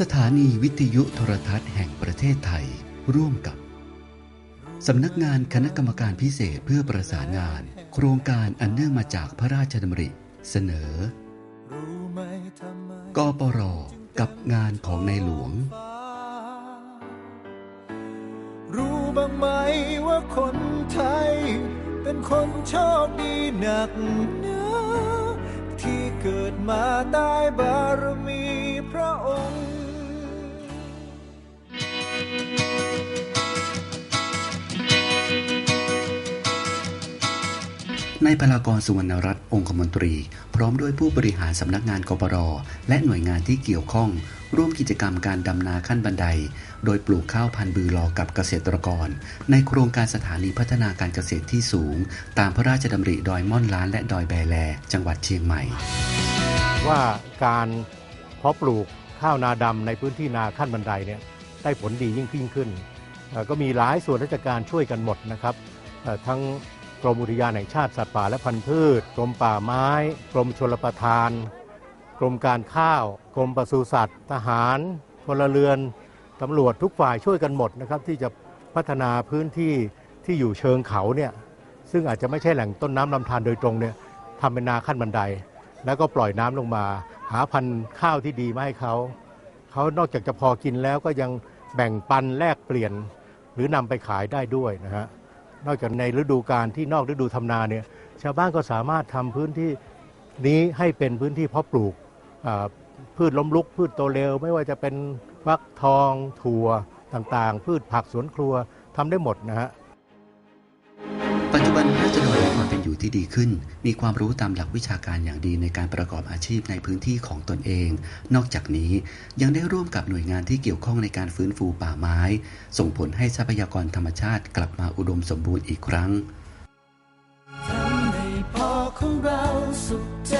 สถานีวิทยุโทรทัศน์แห่งประเทศไทยร่วมกับ สำนักงานคณะกรรมการพิเศษเพื่อประสานงาน โครงการอันเนื่องมาจากพระราชดำริ เสนอกปรกับงานของในหลวงฟ้ารู้บ้างไหมว่าคนไทย เป็นคนโชคดีหนักหนาที่เกิดมาได้บารมี นายพลากรสุวรรณรัตน์องคมนตรี พร้อมด้วยผู้บริหารสำนักงานกปรและหน่วยงานที่เกี่ยวข้อง ร่วมกิจกรรมการดำนาขั้นบันได โดยปลูกข้าวพันธุ์บือลอกับเกษตรกร ในโครงการสถานีพัฒนาการเกษตรที่สูง ตามพระราชดำริดอยม่อนล้านและดอยแบแล จังหวัดเชียงใหม่ ว่าการเพาะปลูกข้าวนาดำในพื้นที่นาขั้นบันไดเนี่ยได้ผลดียิ่งยิ่งขึ้น ก็มีหลายส่วนราชการช่วยกันหมดนะครับทั้ง กรมอุทยานแห่งชาติสัตว์ป่าและพันธุ์พืช กรมป่าไม้ กรมชลประทาน กรมการข้าว กรมปศุสัตว์ ทหารพลเรือนตำรวจทุกฝ่ายช่วยกันหมดนะครับที่จะพัฒนาพื้นที่ที่อยู่เชิงเขาเนี่ยซึ่งอาจจะไม่ใช่แหล่งต้นน้ำลำธารโดยตรงเนี่ยทำเป็นนาขั้นบันได แล้วก็ปล่อยน้ำลงมา หาพันธุ์ข้าวที่ดีมาให้เขาเขานอกจากจะพอกินแล้วก็ยังแบ่งปันแลกเปลี่ยน หรือนำไปขายได้ด้วยนะฮะ นอกจากในฤดูการที่นอกฤดูทำนาเนี่ยชาวบ้านก็สามารถทำพื้นที่นี้ให้เป็นพื้นที่เพาะปลูกพืชล้มลุก พืชโตเร็ว ไม่ว่าจะเป็นฟักทอง ถั่วต่างๆ พืชผักสวนครัวทำได้หมดนะฮะปัจจุบันราจะหน่วามเป็น อยู่ที่ดีขึ้น มีความรู้ตามหลักวิชาการอย่างดีในการประกอบอาชีพในพื้นที่ของตนเอง นอกจากนี้ยังได้ร่วมกับหน่วยงานที่เกี่ยวข้องในการฟื้นฟูป่าไม้ ส่งผลให้ทรัพยากรธรรมชาติกลับมาอุดมสมบูรณ์อีกครั้งทำให้พ่อของเราสุขใจ